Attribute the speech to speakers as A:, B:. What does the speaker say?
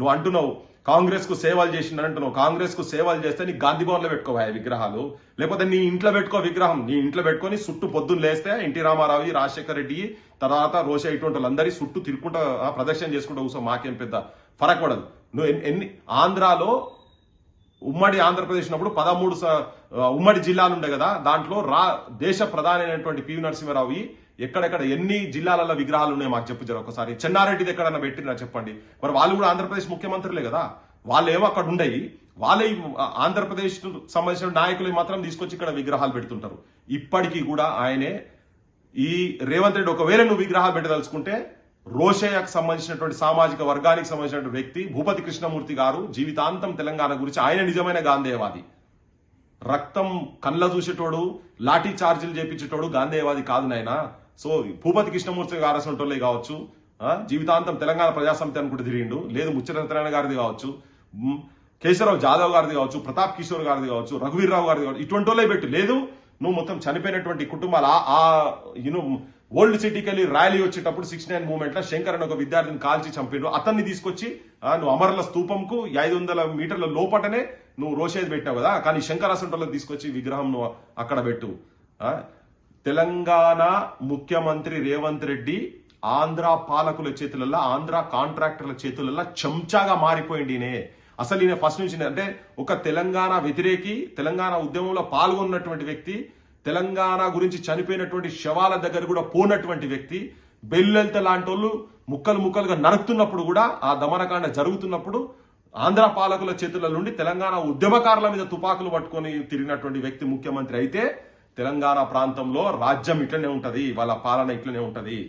A: నువ్వు అంటున్నావు కాంగ్రెస్కు సేవలు చేసిందని అంటున్నావు కాంగ్రెస్కు సేవలు చేస్తే నీ గాంధీ భవన్లో పెట్టుకోవా విగ్రహాలు? లేకపోతే నీ ఇంట్లో పెట్టుకో విగ్రహం. నీ ఇంట్లో పెట్టుకొని చుట్టూ పొద్దున్న లేస్తే ఎన్టీ రామారావు రాజశేఖర రెడ్డి తర్వాత రోష ఇటువంటి వాళ్ళందరి చుట్టూ తిరుగుకుంటా ప్రదర్శన చేసుకుంటా కూర్చో మాకేం పెద్ద ఫరక్ పడదు. నువ్వు ఎన్ని- ఎన్ని ఆంధ్రాలో ఉమ్మడి ఆంధ్రప్రదేశ్ ఉన్నప్పుడు పదమూడు ఉమ్మడి జిల్లాలు ఉండే కదా దాంట్లో రా దేశ ప్రధాని అయినటువంటి పివి నరసింహారావు ఎక్కడెక్కడ ఎన్ని జిల్లాలలో విగ్రహాలు ఉన్నాయి మాకు చెప్పు జర ఒకసారి. చెన్నారెడ్డిది ఎక్కడన్నా పెట్టినా చెప్పండి. మరి వాళ్ళు కూడా ఆంధ్రప్రదేశ్ ముఖ్యమంత్రులే కదా. వాళ్ళు ఏమో అక్కడ ఉండయి. వాళ్ళే ఆంధ్రప్రదేశ్ సంబంధించిన నాయకులు మాత్రం తీసుకొచ్చి ఇక్కడ విగ్రహాలు పెడుతుంటారు. ఇప్పటికీ కూడా ఆయనే ఈ రేవంత్ రెడ్డి ఒకవేళ నువ్వు విగ్రహాలు పెట్టదలుచుకుంటే రోషయ్యకు సంబంధించినటువంటి సామాజిక వర్గానికి సంబంధించినటువంటి వ్యక్తి భూపతి కృష్ణమూర్తి గారు జీవితాంతం తెలంగాణ గురించి ఆయన నిజమైన గాంధేయవాది. రక్తం కళ్ళ చూసేటోడు లాఠీ చార్జీలు చేపించేటోడు గాంధేయవాది కాదు నాయన. సో భూపతి కృష్ణమూర్తి గారు అసంటోళ్ళే కావచ్చు జీవితాంతం తెలంగాణ ప్రజాసమితి అనుకుంటూ తిరిగిండు. లేదు ముచ్చరత్నారాయణ గారిది కావచ్చు కేశవరావు జాదవ్ గారిది కావచ్చు ప్రతాప్ కిషోర్ గారిది కావచ్చు రఘువీర్రావు గారిది కావచ్చు ఇటువంటి వాళ్ళే పెట్టు. లేదు నువ్వు మొత్తం చనిపోయినటువంటి కుటుంబాలు ఆ- యూనో ఓల్డ్ సిటీకి వెళ్ళి ర్యాలీ వచ్చేటప్పుడు సిక్స్ నైన్ మూమెంట్లో శంకర్ అని ఒక విద్యార్థిని కాల్చి చంపిండు. అతన్ని తీసుకొచ్చి నువ్వు అమరుల స్తూపంకు ఐదు వందల మీటర్ల లోపటనే నువ్వు రోషేది పెట్టావు కదా. కానీ శంకర్ అసంటోళ్ళకి తీసుకొచ్చి విగ్రహం నువ్వు అక్కడ పెట్టు. తెలంగాణ ముఖ్యమంత్రి రేవంత్ రెడ్డి ఆంధ్ర పాలకుల చేతులలో ఆంధ్ర కాంట్రాక్టర్ల చేతులలో చెంచాగా మారిపోయింది ఈయనే. అసలు ఈయన ఫస్ట్ నుంచి అంటే ఒక తెలంగాణ వ్యతిరేకి తెలంగాణ ఉద్యమంలో పాల్గొన్నటువంటి వ్యక్తి తెలంగాణ గురించి చనిపోయినటువంటి శవాల దగ్గర కూడా పోనటువంటి వ్యక్తి బెల్లెల్త లాంటి వాళ్ళు ముక్కలు ముక్కలుగా నరుకుతున్నప్పుడు కూడా ఆ దమనకాండ జరుగుతున్నప్పుడు ఆంధ్ర పాలకుల చేతుల నుండి తెలంగాణ ఉద్యమకారుల మీద తుపాకులు పట్టుకొని తిరిగినటువంటి వ్యక్తి ముఖ్యమంత్రి అయితే తెలంగాణ ప్రాంతంలో రాజ్యం ఇట్లనే ఉంటది వాళ్ళ పాలన ఇట్లనే ఉంటది.